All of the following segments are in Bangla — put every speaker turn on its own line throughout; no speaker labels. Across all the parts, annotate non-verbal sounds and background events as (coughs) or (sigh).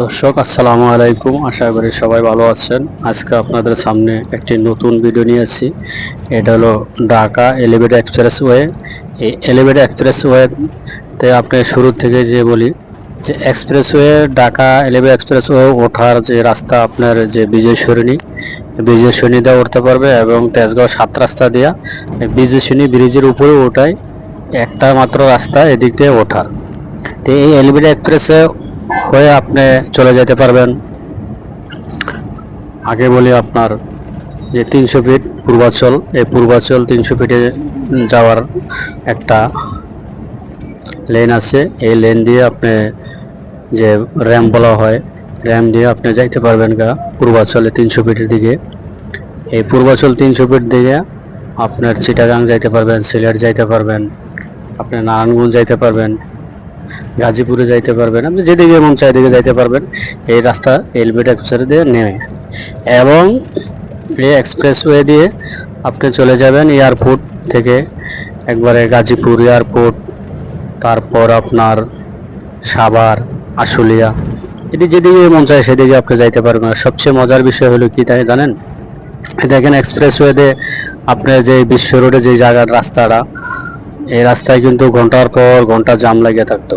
দর্শক, আসসালামু আলাইকুম। আশা করি সবাই ভালো আছেন। আজকে আপনাদের সামনে একটি নতুন ভিডিও নিয়েছি এটা হলো ঢাকা এলিভেটেড এক্সপ্রেস ওয়ে। এই এলিভেটেড এক্সপ্রেস ওয়েতে আপনি শুরু থেকে যে বলি, যে express way, Dhaka elevated express way ওঠার যে রাস্তা আপনার যে বিজয় সরণি বিজয় সরণি দিয়ে উঠতে পারবে এবং তেজগাঁও সাত রাস্তা দিয়া বিজয় সরণি ব্রিজের উপরে ওঠায় একটা মাত্র রাস্তা এদিক দিয়ে ওঠার। তো এই এলিভেটেড এক্সপ্রেসে হয়ে আপনি চলে যেতে পারবেন। আগে বলি আপনার যে তিনশো ফিট পূর্বাচল, এই পূর্বাচল তিনশো ফিটে যাওয়ার একটা লেন আছে। এই লেন দিয়ে আপনি যে র্যাম বলা হয় র্যাম দিয়ে আপনি যাইতে পারবেন গা পূর্বাচলে তিনশো ফিটের দিকে। এই পূর্বাচল তিনশো ফিট দিকে আপনার চিটাগাং যাইতে পারবেন, সিলেট যাইতে পারবেন, আপনি নারায়ণগঞ্জ যাইতে পারবেন গাজীপুরে যাইতে পারবেন, আপনি যেদিকে মন চাই দিকে যাইতে পারবেন। এই রাস্তা এলবেট এক্সপ্রেস দিয়ে নেমে। এবং এই এক্সপ্রেসওয়ে দিয়ে আপনি চলে যাবেন এয়ারপোর্ট থেকে একবারে গাজীপুর এয়ারপোর্ট, তারপর আপনার সাভার, আশুলিয়া। এটি যেদিকে মন চায় সেদিকে আপনি যাইতে পারবেন। আর সবচেয়ে মজার বিষয় হলো কি তাই জানেন? দেখেন এক্সপ্রেসওয়েতে আপনার যে বিশ্ব রোডে যে জায়গার রাস্তাটা এই রাস্তায় কিন্তু ঘণ্টার পর ঘণ্টা জাম লাগিয়ে থাকতো।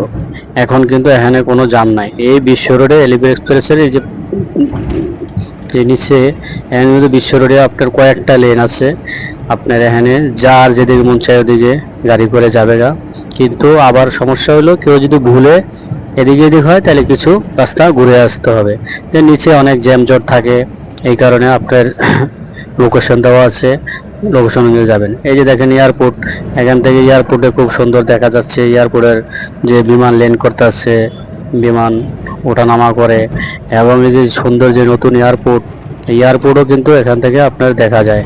এখন কিন্তু এখানে কোনো জাম নাই। এই বিশ্ব রোডে এলিভেট এক্সপ্রেসের এই যে নিচে, এখানে কিন্তু বিশ্ব রোডে আপনার কয়েকটা লেন আছে। আপনার এখানে যার যেদিকে মন চায় ওদিকে গাড়ি করে যাবে গা কিন্তু আবার সমস্যা হলো, কেউ যদি ভুলে এদিকে এদিক হয়, তাহলে কিছু রাস্তা ঘুরে আসতে হবে। নিচে অনেক জ্যাম জট থাকে। এই কারণে আপনার (coughs) লোকেশন দেওয়া আছে। লোকেশন অনুযায়ী যাবেন। এই যে দেখেন এয়ারপোর্ট এখান থেকে এয়ারপোর্টে খুব সুন্দর দেখা যাচ্ছে। এয়ারপোর্টের যে বিমান ল্যান্ড করতে আসছে, বিমান ওঠানামা করে এবং এই যে সুন্দর যে নতুন এয়ারপোর্ট এয়ারপোর্টও কিন্তু এখান থেকে আপনার দেখা যায়।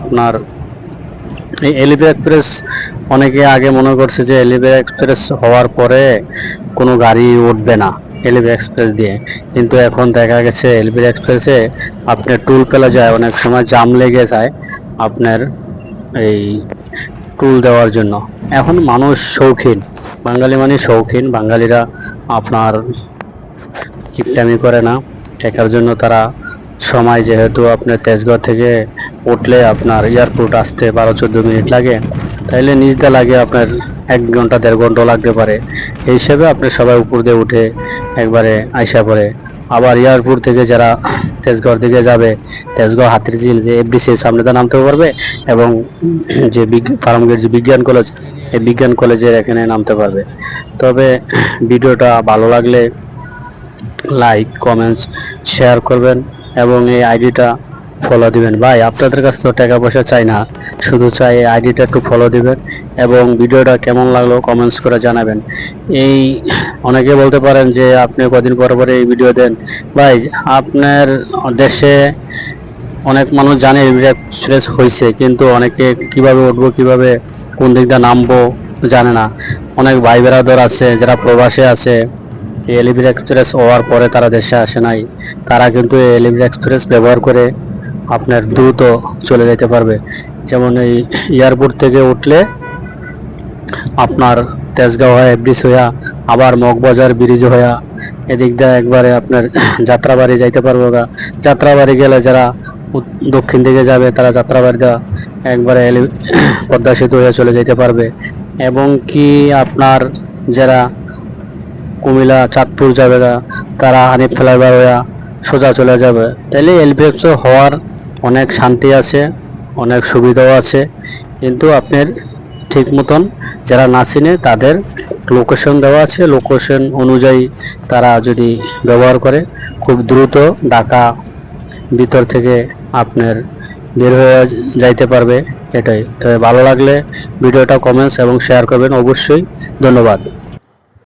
আপনার এই এলিভে এক্সপ্রেস অনেকে আগে মনে করছে যে এলিভে এক্সপ্রেস হওয়ার পরে কোনো গাড়ি উঠবে না। এলিভে এক্সপ্রেস দিয়ে। কিন্তু এখন দেখা গেছে এলবি এক্সপ্রেসে আপনার টুল পেলা যায়, অনেক সময় জাম লেগে যায় আপনার এই টুল দেওয়ার জন্য। এখন মানুষ শৌখিন, বাঙালি মানে শৌখিন, বাঙালিরা আপনার কিপটামি করে না। টেকার জন্য তারা সময় যেহেতু আপনার তেজগড় থেকে উঠলে আপনার এয়ারপোর্ট আসতে বারো চোদ্দ মিনিট লাগে, তাইলে নিজদা লাগে আপনার এক ঘণ্টা, দেড় ঘণ্টা লাগতে পারে। এই হিসেবে আপনি সবাই উপর দিয়ে উঠে একবারে আইসা পড়ে। আবার এয়ারপোর্ট থেকে যারা তেজগড় দিকে যাবে, তেজগাঁও হাতিরঝিল যে এফডিসি সামনে দিয়ে নামতেও পারবে এবং যে ফার্মগেট যে বিজ্ঞান কলেজ এই বিজ্ঞান কলেজের এখানে নামতে পারবে। তবে ভিডিওটা ভালো লাগলে লাইক কমেন্টস শেয়ার করবেন এবং এই আইডিটা ফলো দিবেন। ভাই, আপনাদের কাছ তো টাকা পয়সা চাই না। শুধু চাই আইডিটা একটু ফলো দিবেন এবং ভিডিওটা কেমন লাগল কমেন্টস করে জানাবেন। এই, অনেকে বলতে পারেন যে আপনি কদিন পর পরে এই ভিডিও দেন। ভাই, আপনার দেশে অনেক মানুষ জানে এক্সপ্রেস হয়েছে কিন্তু অনেকে কীভাবে উঠবো, কীভাবে কোন দিক দিয়ে নামবো জানে না। অনেক ভাই বেরাদর আছে, যারা প্রবাসে আছে, এই এলিভির এক্সপ্রেস হওয়ার পরে তারা দেশে আসে নাই। তারা কিন্তু এই এলিভির এক্সপ্রেস ব্যবহার করে আপনার দ্রুত চলে যেতে পারবে। যেমন এই এয়ারপোর্ট থেকে উঠলে আপনার তেজগাঁও হয়ে ব্রিজ হইয়া, আবার মগবাজার ব্রিজ হইয়া, এদিক দিয়ে একবারে আপনার যাত্রাবাড়ি যাইতে পারব গা। যাত্রাবাড়ি গেলে যারা দক্ষিণ দিকে যাবে, তারা যাত্রাবাড়ি দা একবারে পদ্মা সেতু হয়ে চলে যেতে পারবে। এবং কি আপনার যারা কুমিল্লা, চাঁদপুর যাবে তারা হানিফ ফ্লাইওভার হইয়া সোজা চলে যাবে। তাইলে এলপিএফ হওয়ার অনেক শান্তি আছে, অনেক সুবিধাও আছে। কিন্তু আপনার ঠিক মতন যারা না চিনে, তাদের লোকেশন দেওয়া আছে। লোকেশন অনুযায়ী তারা যদি ব্যবহার করে, খুব দ্রুত ঢাকা ভিতর থেকে আপনার বের হয়ে যাইতে পারবে। এটাই। তবে ভালো লাগলে ভিডিওটা কমেন্টস এবং শেয়ার করবেন। অবশ্যই ধন্যবাদ।